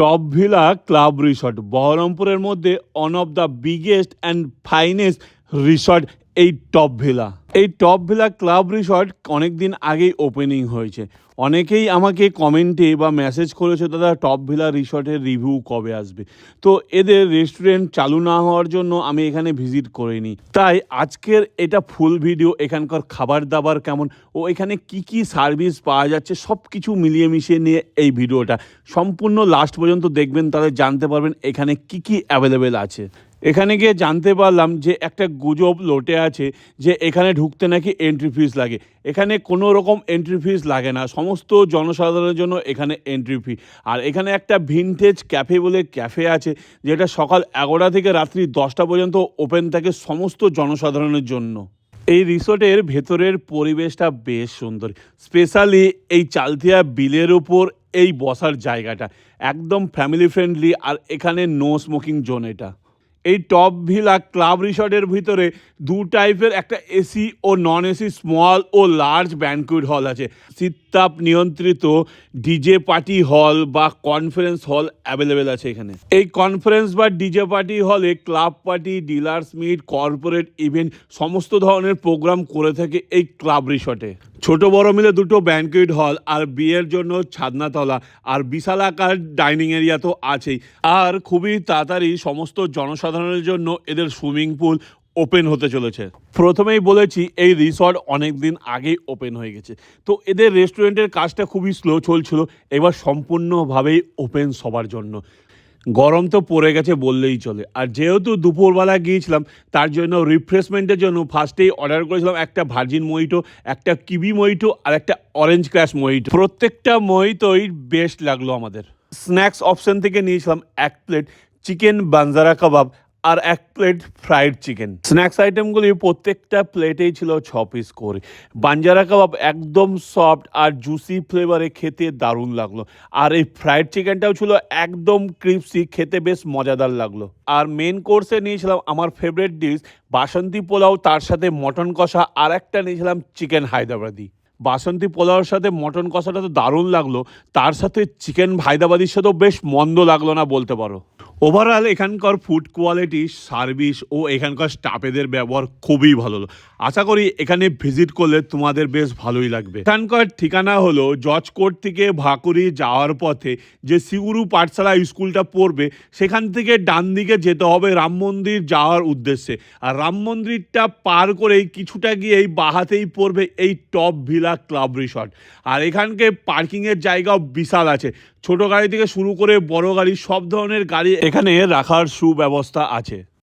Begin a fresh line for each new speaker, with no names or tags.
Top villa club resort বহরমপুরের মধ্যে one of the biggest and finest resort এই top villa. এই top villa club resort অনেক দিন আগেই ওপেনিং হয়েছে। অনেকেই আমাকে কমেন্টে বা মেসেজ করেছে, দাদা, টপ ভিলা রিসর্টের রিভিউ কবে আসবে? তো এদের রেস্টুরেন্ট চালু না হওয়ার জন্য আমি এখানে ভিজিট করিনি। তাই আজকের এটা ফুল ভিডিও এখানকার খাবার দাবার কেমন, ও এখানে কি কি সার্ভিস পাওয়া যাচ্ছে সব কিছু মিলিয়ে মিশিয়ে নিয়ে এই ভিডিওটা সম্পূর্ণ লাস্ট পর্যন্ত দেখবেন, তাহলে জানতে পারবেন এখানে কি কি অ্যাভেলেবেল আছে। এখানে গিয়ে জানতে পারলাম যে একটা গুজব লোটে আছে যে এখানে ঢুকতে নাকি এন্ট্রি ফিস লাগে। এখানে কোনো রকম এন্ট্রি ফিস লাগে না। সমস্ত জনসাধারণের জন্য এখানে এন্ট্রি ফি আর এখানে একটা ভিনটেজ ক্যাফে বলে ক্যাফে আছে, যেটা সকাল এগারোটা থেকে রাত্রি দশটা পর্যন্ত ওপেন থাকে সমস্ত জনসাধারণের জন্য। এই রিসোর্টের ভেতরের পরিবেশটা বেশ সুন্দর। স্পেশালি এই চালতিয়া বিলের উপর এই বসার জায়গাটা। একদম ফ্যামিলি ফ্রেন্ডলি আর এখানে নো স্মোকিং জোন এটা। এই টপ ভিলা ক্লাব রিসর্টের ভিতরে দু টাইপের একটা এসি ও নন এসি, স্মল ও লার্জ ব্যানকুইট হল আছে। শীততাপ নিয়ন্ত্রিত ডিজে পার্টি হল বা কনফারেন্স হল অ্যাভেলেবেল আছে এখানে। এই কনফারেন্স বা ডিজে পার্টি হলে club party, dealers meet, corporate event, সমস্ত ধরনের প্রোগ্রাম করে থাকে এই ক্লাব রিসর্টে। ছোট বড় মিলে দুটো ব্যানকুইট হল আর বিয়ের জন্য ছাদনাতলা আর বিশাল আকার ডাইনিং এরিয়া তো আছেই। আর খুবই তাড়াতাড়ি সমস্ত জনসাধারণের জন্য এদের সুইমিং পুল ওপেন হতে চলেছে। প্রথমেই বলেছি এই রিসর্ট অনেক দিন আগেই ওপেন হয়ে গেছে। তো এদের রেস্টুরেন্টের কাজটা খুবই স্লো চলছিল, এবার সম্পূর্ণভাবেই ওপেন সবার জন্য। গরম তো পড়ে গেছে বললেই চলে। আর যেহেতু দুপুরবেলা গিয়েছিলাম, তার জন্য রিফ্রেশমেন্টের জন্য ফার্স্টেই অর্ডার করেছিলাম একটা ভার্জিন মহিটো একটা কিবি মহিটো আর একটা অরেঞ্জ ক্র্যাশ মহিটো প্রত্যেকটা মহিতোই বেস্ট লাগল আমাদের। স্ন্যাক্স অপশন থেকে নিয়েছিলাম এক প্লেট চিকেন বাঞ্জারা কাবাব আর এক প্লেট ফ্রাইড চিকেন স্ন্যাক্স আইটেমগুলি প্রত্যেকটা প্লেটেই ছিল ছ পিস করে। বাঞ্জারা কাবাব একদম সফট আর জুসি ফ্লেভারে খেতে দারুণ লাগল। আর এই ফ্রাইড চিকেনটাও ছিল একদম ক্রিপসি খেতে বেশ মজাদার লাগল। আর মেন কোর্সে নিয়েছিলাম আমার ফেভারিট ডিশ বাসন্তী পোলাও, তার সাথে মটন কষা, আর একটা নিয়েছিলাম চিকেন হায়দ্রাবাদি। বাসন্তী পোলাওর সাথে মটন কষাটা তো দারুণ লাগল, তার সাথে চিকেন হায়দ্রাবাদির সাথেও বেশ মন্দ লাগল না বলতে পারো। ওভারঅল এখানকার ফুড কোয়ালিটি সার্ভিস ও এখানকার স্টাফেদের ব্যবহার খুবই ভালো। আশা করি এখানে ভিজিট করলে তোমাদের বেশ ভালোই লাগবে। এখানকার ঠিকানা হলো জজ কোর্ট থেকে ভাকুরি যাওয়ার পথে যে সিগুরু পাঠশালা স্কুলটা পড়বে, সেখান থেকে ডান দিকে যেতে হবে রাম মন্দির যাওয়ার উদ্দেশ্যে। আর রাম মন্দিরটা পার করেই কিছুটা গিয়েই বাহাতেই পড়বে এই টপ ভিলা ক্লাব রিসর্ট আর এখানকে পার্কিংয়ের জায়গাও বিশাল আছে। ছোট গাড়ি থেকে শুরু করে বড় গাড়ি সব ধরনের গাড়ি এখানে রাখার সুব্যবস্থা আছে।